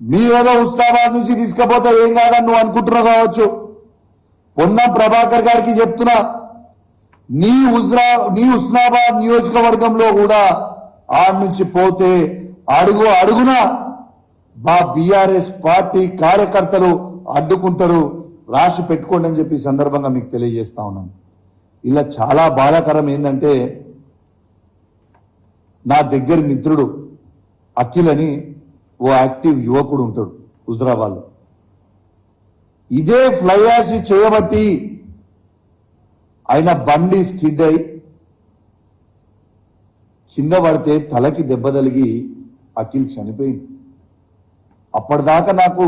మీరేదో ఉస్తాబాద్ నుంచి తీసుకపోతే ఏం కాదని నువ్వు అనుకుంటున్నావు కావచ్చు. పొన్నం ప్రభాకర్ గారికి చెప్తున్నా నీ ఉజ్రా నీ ఉస్నాబాద్ నియోజకవర్గంలో కూడా ఆడ నుంచి పోతే అడుగు అడుగున మా బీఆర్ఎస్ పార్టీ కార్యకర్తలు అడ్డుకుంటారు రాసి పెట్టుకోండి అని చెప్పి సందర్భంగా మీకు తెలియజేస్తా ఉన్నాను. ఇలా చాలా బాధాకరం ఏంటంటే నా దగ్గర మిత్రుడు అఖిల్ అని ఓ యాక్టివ్ యువకుడు ఉంటాడు హుజరాబాద్లో. ఇదే ఫ్లైయాసి చేయబట్టి ఆయన బండి స్కిడ్ అయి కింద పడితే తలకి దెబ్బ తలిగి అఖిల్ చనిపోయింది. అప్పటిదాకా నాకు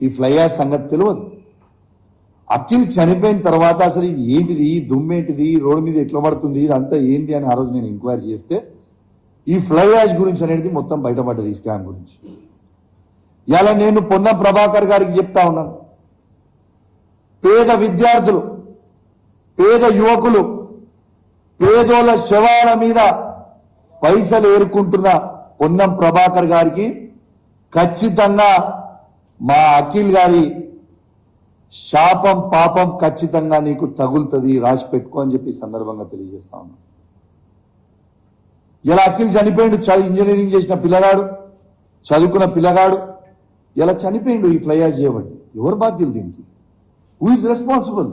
ఈ ఫ్లైయాస్ సంగతి తెలియదు అఖిల్ చనిపోయిన తర్వాత అసలు ఇది ఏంటిది? దుమ్మేంటిది రోడ్డు మీద ఎట్లా పడుతుంది? ఇదంతా ఏంటి అని ఆ రోజు నేను ఎంక్వైరీ చేస్తే ఈ ఫ్లై యాష్ గురించి అనేది మొత్తం బయటపడ్డది ఈ స్కామ్ గురించి. ఇలా నేను పొన్న ప్రభాకర్ గారికి చెప్తా ఉన్నాను. పేద విద్యార్థులు పేద యువకులు పేదోళ్ళ శవాల మీద పైసలు ఏరుకుంటున్న పొన్నం ప్రభాకర్ గారికి ఖచ్చితంగా మా అఖిల్ గారి శాపం పాపం ఖచ్చితంగా నీకు తగులుతుంది రాసి పెట్టుకో అని చెప్పి సందర్భంగా తెలియజేస్తా ఉన్నాను. ఇలా అఖిల్ చనిపోయిండు? చదువు ఇంజనీరింగ్ చేసిన పిల్లగాడు చదువుకున్న పిల్లగాడు. ఇలా చనిపోయిండు ఈ ఫ్లైయాజ్ చేయబడి? ఎవరు బాధ్యులు దీనికి? హూ ఇస్ రెస్పాన్సిబుల్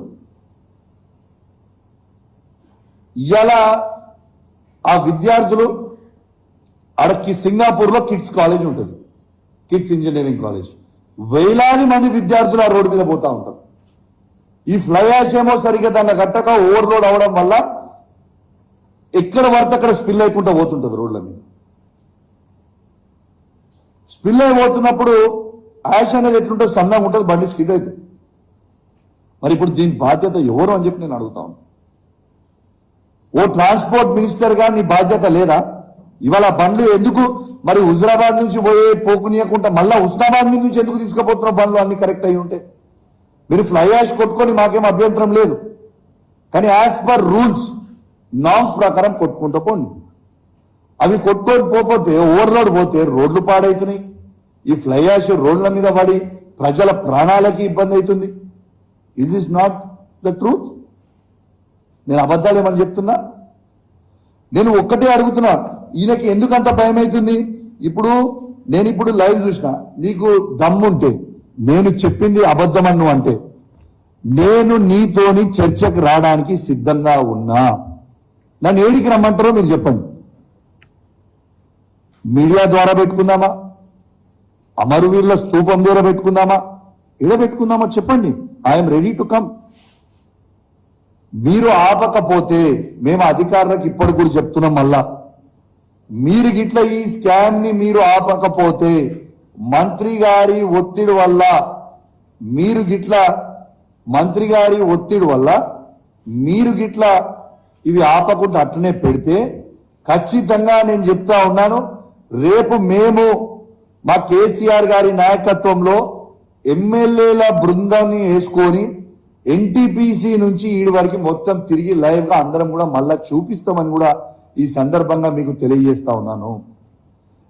ఇలా ఆ విద్యార్థులు అడక్కి సింగాపూర్లో కిడ్స్ కాలేజ్ ఉంటుంది. కిడ్స్ ఇంజనీరింగ్ కాలేజ్ వేలాది మంది విద్యార్థులు ఆ రోడ్డు మీద పోతా ఉంటారు. ఈ ఫ్లై యాష్ ఏమో సరిగ్గా దాన్ని కట్టక ఓవర్లోడ్ అవడం వల్ల ఎక్కడ పడితే అక్కడ స్పిల్ అయిపోతుంటా పోతుంటుంది రోడ్ల మీద. స్పిల్ అయిపోతున్నప్పుడు యాష్ అనేది ఎట్లుంటుంది సన్నగా ఉంటుంది బండి స్కిడ్ అవుతుంది. మరి ఇప్పుడు దీని బాధ్యత ఎవరు అని చెప్పి నేను అడుగుతాను ఓ ట్రాన్స్పోర్ట్ మినిస్టర్గా నీ బాధ్యత లేదా? ఇవాళ బండ్లు ఎందుకు మరి హుజరాబాద్ నుంచి పోయే పోకునియకుండా మళ్ళా హుస్నాబాద్ నుంచి ఎందుకు తీసుకుపోతున్న బండ్లు అన్ని కరెక్ట్ అయి ఉంటే? మీరు ఫ్లై యాష్ కొట్టుకొని మాకేం అభ్యంతరం లేదు. కానీ యాజ్ పర్ రూల్స్ నామ్స్ ప్రకారం కొట్టుకుంటూ పోండి. అవి కొట్టుకొని పోతే ఓవర్లోడ్ పోతే రోడ్లు పాడవుతున్నాయి ఈ ఫ్లై యాష్ రోడ్ల మీద పడి ప్రజల ప్రాణాలకి ఇబ్బంది అవుతుంది. Is is not the truth నేను అబద్ధాలు ఏమని చెప్తున్నా? నేను ఒక్కటే అడుగుతున్నా ఈయనకి ఎందుకు అంత భయం అవుతుంది? ఇప్పుడు నేను ఇప్పుడు లైవ్ చూసిన నీకు దమ్ముంటే నేను చెప్పింది అబద్ధమన్ను అంటే నేను నీతోని చర్చకు రావడానికి సిద్ధంగా ఉన్నా. నన్ను ఏడికి రమ్మంటారో మీరు చెప్పండి. మీడియా ద్వారా పెట్టుకుందామా? అమరువీరుల స్తూపం ద్వారా పెట్టుకుందామా? ఎడ పెట్టుకుందామా చెప్పండి. ఐఎమ్ రెడీ టు కమ్ మీరు ఆపకపోతే మేము అధికారులకు ఇప్పటి కూడా చెప్తున్నాం మళ్ళా. మీరు గిట్ల ఈ స్కామ్ని మీరు ఆపకపోతే మంత్రి గారి ఒత్తిడి వల్ల మీరు గిట్ల మంత్రి గారి ఒత్తిడి వల్ల మీరు గిట్ల ఇవి ఆపకుండా అట్లనే పెడితే ఖచ్చితంగా నేను చెప్తా ఉన్నాను రేపు మేము మా కేసీఆర్ గారి నాయకత్వంలో ఎమ్మెల్యేల బృందాన్ని వేసుకొని ఎన్టీపీసీ నుంచి ఈడి వరకు మొత్తం తిరిగి లైవ్గా అందరం కూడా మళ్ళా చూపిస్తామని కూడా ఈ సందర్భంగా మీకు తెలియజేస్తా ఉన్నాను.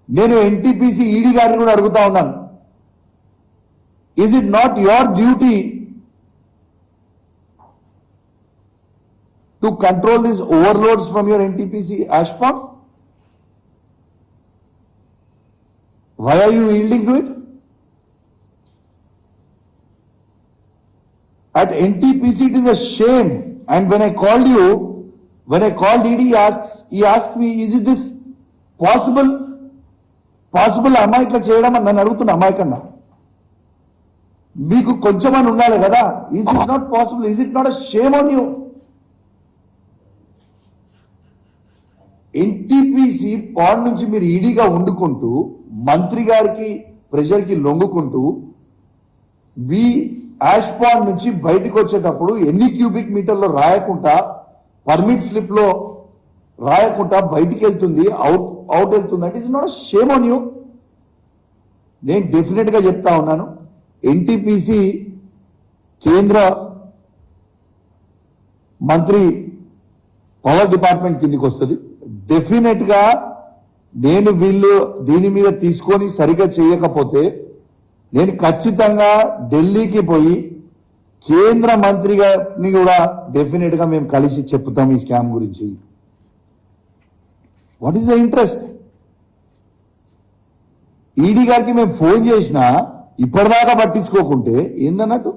నేను ఎన్టీపీసీ ఈడీ గారిని కూడా అడుగుతా ఉన్నాను. Is it not your duty to control this overloads from your NTPC ash pond why are you yielding to it At NTPC, it is a shame. And when I called you, when I called ED, he asked, he asked me, is it this possible? Possible అమ్మా ఇట్లా చేయడం? అని నన్ను అడుగుతున్నా అమాయకంగా మీకు కొంచెం అని ఉండాలి కదా. Is this not possible is it not a shame on you NTPC pond నుంచి మీరు ఈడీగా వండుకుంటూ మంత్రి గారికి ప్రెషర్కి లొంగుకుంటూ బి యాష్ పాండ్ నుంచి బయటకు వచ్చేటప్పుడు ఎన్ని క్యూబిక్ మీటర్లో రాయకుండా పర్మిట్ స్లిప్లో రాయకుండా బయటికి వెళ్తుంది అవుట్ అవుట్ వెళ్తుంది అంటే it's not shame on you నేను డెఫినెట్గా చెప్తా ఉన్నాను ఎన్టీపీసీ కేంద్ర మంత్రి పవర్ డిపార్ట్మెంట్ కిందికి వస్తుంది. డెఫినెట్గా నేను వీళ్ళు దీని మీద తీసుకొని సరిగా చేయకపోతే నేను ఖచ్చితంగా ఢిల్లీకి పోయి కేంద్ర మంత్రి గారిని కూడా డెఫినెట్గా మేము కలిసి చెప్తాం ఈ స్కామ్ గురించి. What is the interest ED గారికి మేము ఫోన్ చేసినా ఇప్పటిదాకా పట్టించుకోకుంటే ఏందన్నట్టు?